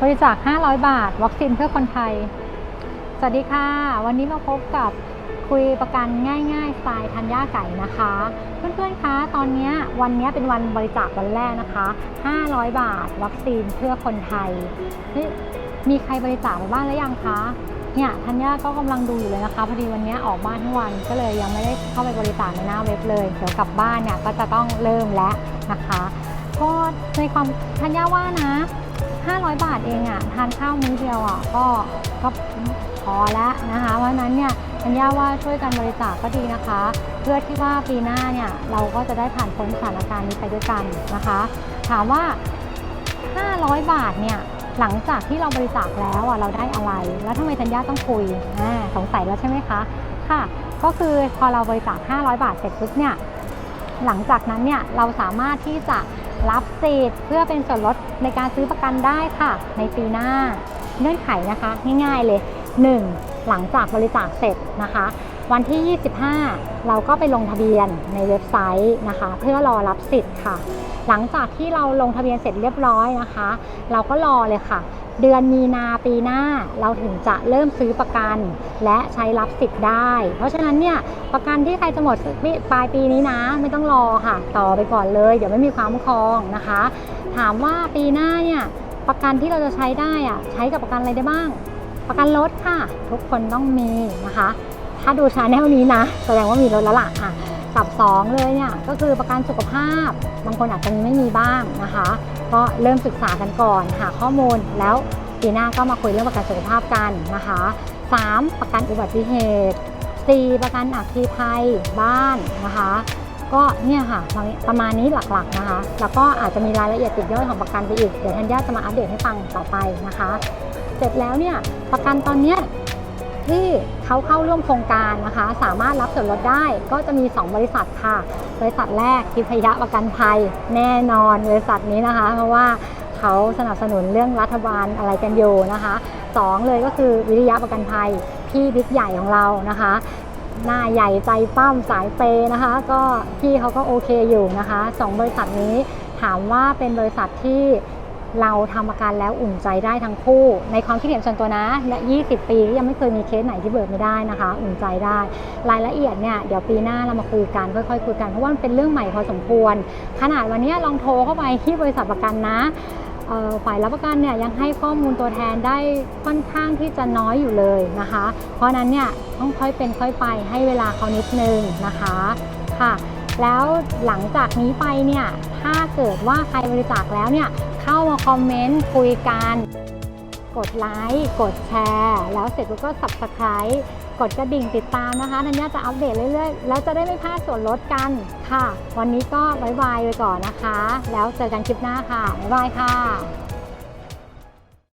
บริจาค 500 บาท วัคซีนเพื่อคนไทย สวัสดีค่ะ วันนี้มาพบกับคุยประกันง่ายๆสไตล์ธัญญาไก่นะคะ เพื่อนๆ คะ ตอนนี้วันนี้เป็นวันบริจาควันแรกนะคะ 500 บาท วัคซีนเพื่อคนไทย มีใครบริจาคไปบ้างหรือยังคะ เนี่ยธัญญาก็กำลังดูอยู่เลยนะคะ พอดีวันนี้ออกบ้านทั้งวัน ก็เลยยังไม่ได้เข้าไปบริจาคในหน้าเว็บเลย เดี๋ยวกลับบ้านเนี่ยก็จะต้องเริ่มแล้วนะคะ ก็ในความธัญญาว่านะ 500 บาทเองอะ่ะทานข้าวมื้อเดียวอะ่ะก็ก็พอแล้วนะคะเพราะนั้นเนี่ยธัญญาว่าช่วยกันบริจาคก็ดีนะคะ เพื่อที่ว่าปีหน้าเนี่ยเราก็จะได้ผ่านพ้นสถานการณ์นี้ไปด้วยกันนะคะ ถามว่า 500 บาทเนี่ยหลังจากที่เราบริจาคแล้วอะเราได้อะไร แล้วทำไมธัญญาต้องคุยสงสัยแล้วใช่ไหมคะค่ะ ก็คือพอเราบริจาค 500 บาทเสร็จปุ๊บเนี่ยหลังจากนั้นเนี่ยเราสามารถที่จะ รับสิทธิ์เพื่อเป็นส่วนลดในการซื้อประกันได้ค่ะ ในปีหน้า เงื่อนไขนะคะ ง่ายๆเลย 1. หลังจากบริจาคเสร็จนะคะ วันที่ 25 เราก็ไปลงทะเบียนในเว็บไซต์นะคะ เพื่อรอรับสิทธิ์ค่ะ หลังจากที่เราลงทะเบียนเสร็จเรียบร้อยนะคะ เราก็รอเลยค่ะ เดือนมีนาปีหน้าเราถึงจะเริ่มซื้อประกัน และใช้รับสิทธิ์ได้ เพราะฉะนั้นเนี่ยประกันที่ใครจะหมดปลายปีนี้นะ ไม่ต้องรอค่ะ ต่อไปก่อนเลย เดี๋ยวไม่มีความคุ้มครองนะคะ ถามว่าปีหน้าเนี่ยประกันที่เราจะใช้ได้อะใช้กับประกันอะไรได้บ้าง ประกันรถค่ะ ทุกคนต้องมีนะคะ ถ้าดูชาแนลนี้นะ แสดงว่ามีรถแล้วล่ะอะ กับ 2 เลยเนี่ยก็คือประกันสุขภาพ บางคนอาจจะไม่มีบ้างนะคะ ก็เริ่มศึกษากันก่อน หาข้อมูลแล้วปีหน้าก็มาคุยเรื่องประกันสุขภาพกันนะคะ 3. ประกันอุบัติเหตุ 4. ประกันอัคคีภัยบ้านนะคะ ก็เนี่ยค่ะประมาณนี้หลักๆนะคะ แล้วก็อาจจะมีรายละเอียดติดย่อยของประกันไปอีก เดี๋ยวธัญญาจะมาอัปเดตให้ฟังต่อไปนะคะ เสร็จแล้วเนี่ยประกันตอนเนี้ย ที่เขาเข้าร่วมโครงการนะคะ สามารถรับส่วนลดได้ก็จะมี 2 บริษัทค่ะ บริษัทแรกทิพยะประกันภัยแน่นอนบริษัทนี้นะคะ เพราะว่าเขาสนับสนุนเรื่องรัฐบาลอะไรกันอยู่นะคะสองเลยก็คือวิริยะประกันภัยพี่บิ๊กใหญ่ของเรานะคะ หน้าใหญ่ใจปั้มสายเปนะคะ ก็พี่เขาก็โอเคอยู่นะคะสองบริษัทนี้ถามว่าเป็นบริษัทที่ เราทำประกันแล้วอุ่นใจได้ทั้งคู่ ในความคิดเห็นส่วนตัวนะและ 20 ปีก็ยังไม่เคยมีเคสไหนที่เบิกไม่ได้นะคะ อุ่นใจได้ รายละเอียดเนี่ยเดี๋ยวปีหน้าเรามาคุยกันค่อยๆคุยกันเพราะว่ามันเป็นเรื่องใหม่พอสมควร ขนาดวันนี้ลองโทรเข้าไปที่บริษัทประกันนะฝ่ายรับประกันเนี่ยยังให้ข้อมูลตัวแทนได้ค่อนข้างที่จะน้อยอยู่เลยนะคะ เพราะนั้นเนี่ยต้องค่อยเป็นค่อยไปให้เวลาเขานิดนึงนะคะค่ะ แล้วหลังจากนี้ไปเนี่ย ถ้าเกิดว่าใครบริจาคแล้วเนี่ย เข้ามาคอมเมนต์คุยกัน กดไลค์ กดแชร์ แล้วเสร็จแล้วก็ subscribe กดกระดิ่งติดตามนะคะนันยาจะอัปเดตเรื่อยๆ แล้วจะได้ไม่พลาดส่วนลดกันค่ะ วันนี้ก็บายบายไปก่อนนะคะ แล้วเจอกันคลิปหน้าค่ะ บ๊ายบายค่ะ